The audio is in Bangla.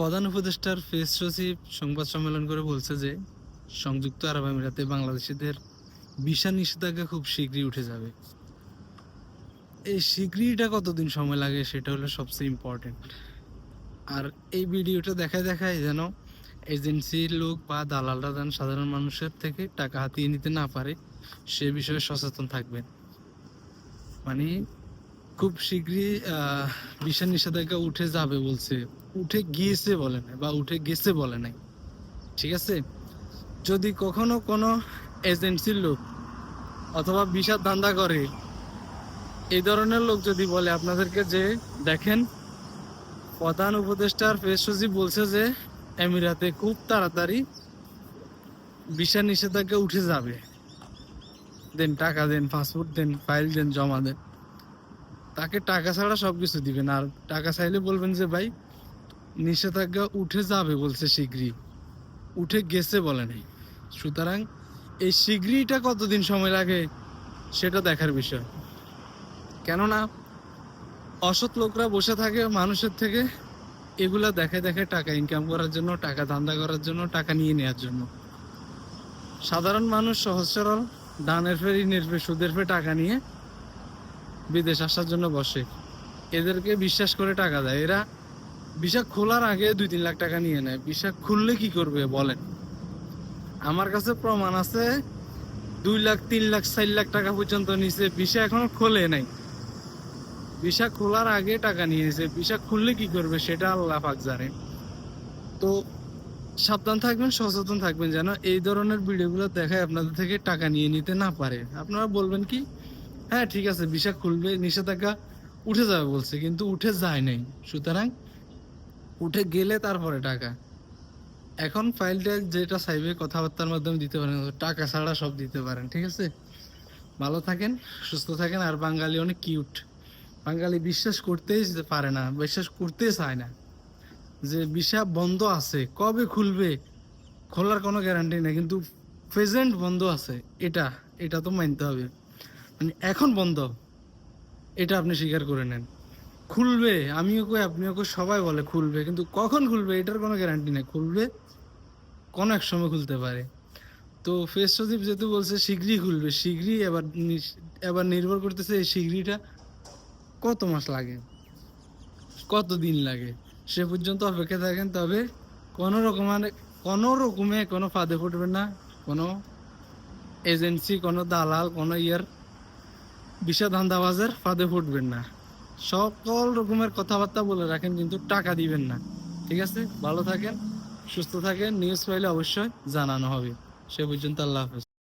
প্রধান উপদেষ্টার ফেস সচিব সংবাদ সম্মেলন করে বলছে যে, সংযুক্ত আরব আমিরাতে বাংলাদেশিদের ভিসা নিষেধাজ্ঞা খুব শীঘ্রই উঠে যাবে। এই শীঘ্রইটা কতদিন সময় লাগে সেটা হলো সবচেয়ে ইম্পর্টেন্ট আর এই ভিডিওটা দেখায় দেখায় যেন এজেন্সির লোক বা দালালরা যেন সাধারণ মানুষের থেকে টাকা হাতিয়ে নিতে না পারে, সে বিষয়ে সচেতন থাকবেন। মানে খুব শীঘ্রই ভিসা নিষেধাজ্ঞা উঠে যাবে বলছে। উঠে গিয়েছে বলে নাই, বা উঠে গেছে বলে নাই। ঠিক আছে? যদি কখনো কোনো এজেন্সির লোক অথবা ভিসার ধান্দা করে, এই ধরনের লোক যদি বলে, আপনাদেরকে যে দেখেন, প্রধান উপদেষ্টার ফেস সচিব বলছে যে, এমিরাতে খুব তাড়াতাড়ি ভিসা নিষেধাজ্ঞা উঠে যাবে। দেন টাকা দেন, পাসপোর্ট দেন, ফাইল দেন, জমা দেন। তাকে টাকা ছাড়া সবকিছু দিবেন। আর টাকা চাইলে বলবেন যে, ভাই, নিষেধাজ্ঞা উঠে যাবে বলছে শীঘ্রই উঠে গেছে বলে নাই। সুতরাং এই শীঘ্রইটা কতদিন সময় লাগে সেটা দেখার বিষয়। কেননা অসৎ লোকরা বসে থাকে মানুষের থেকে, এগুলা দেখে দেখে টাকা ইনকাম করার জন্য, টাকা ধান্দা করার জন্য, টাকা নিয়ে নেওয়ার জন্য। সাধারণ মানুষ সহজ সরল ডানের ফের ইনের ফের সুদের ফের টাকা নিয়ে বিদেশ আসার জন্য বসে। এদেরকে বিশ্বাস করে টাকা দেয়। এরা ভিসা খোলার আগে দুই তিন লাখ টাকা নিয়ে নেয়। ভিসা খুললে কি করবে বলেন? আমার কাছে প্রমাণ আছে, দুই লাখ, তিন লাখ, চার লাখ টাকা পর্যন্ত নিছে। ভিসা এখনও খোলে নাই। ভিসা খোলার আগে টাকা নিয়েছে ভিসা খুললে কি করবে সেটা আল্লাহ পাক জানে। তো সাবধান থাকবেন, সচেতন থাকবেন যেন এই ধরনের ভিডিওগুলো দেখায় আপনাদের থেকে টাকা নিয়ে নিতে না পারে। আপনারা বলবেন কি হ্যাঁ ঠিক আছে ভিসা খুলবে, নিষেধাজ্ঞা উঠে যাবে বলছে, কিন্তু উঠে যায় নাই। সুতরাং উঠে গেলে তারপরে টাকা। এখন ফাইলটা যেটা চাইবে কথাবার্তার মাধ্যমে দিতে পারেন, টাকা ছাড়া সব দিতে পারেন, ঠিক আছে? ভালো থাকেন, সুস্থ থাকেন, আর বাঙালি অনেক কিউট। বাঙালি বিশ্বাস করতেই পারে না, বিশ্বাস করতে চায় না যে ভিসা বন্ধ আছে, কবে খুলবে, খোলার কোনো গ্যারান্টি নেই, কিন্তু প্রেজেন্ট বন্ধ আছে, এটা এটা তো মানতে হবে। মানে এখন বন্ধ। এটা আপনি স্বীকার করে নেন। খুলবে, আমিও কই, আপনিও কই, সবাই বলে খুলবে, কিন্তু কখন খুলবে এটার কোনো গ্যারান্টি নেই। খুলবে, কোনো এক সময় খুলতে পারে। তো ফেস সচিব যেহেতু বলছে শীঘ্রই খুলবে, শীঘ্রই এবার এবার নির্ভর করতেছে এই শীঘ্রইটা কত মাস লাগে, কত দিন লাগে। সে পর্যন্ত অপেক্ষা থাকেন, তবে কোনো রকমের কোনো রকমে কোনো ফাঁদে ফুটবে না। কোনো এজেন্সি, কোনো দালাল, কোনো ইয়ার বিষা ধান্দাবাজের ফাঁদে ফুটবেন না। সকল রকমের কথাবার্তা বলে রাখেন, কিন্তু টাকা দিবেন না। ঠিক আছে? ভালো থাকেন, সুস্থ থাকেন। নিউজ পাইলে অবশ্যই জানানো হবে। সে পর্যন্ত আল্লাহ হাফেজ।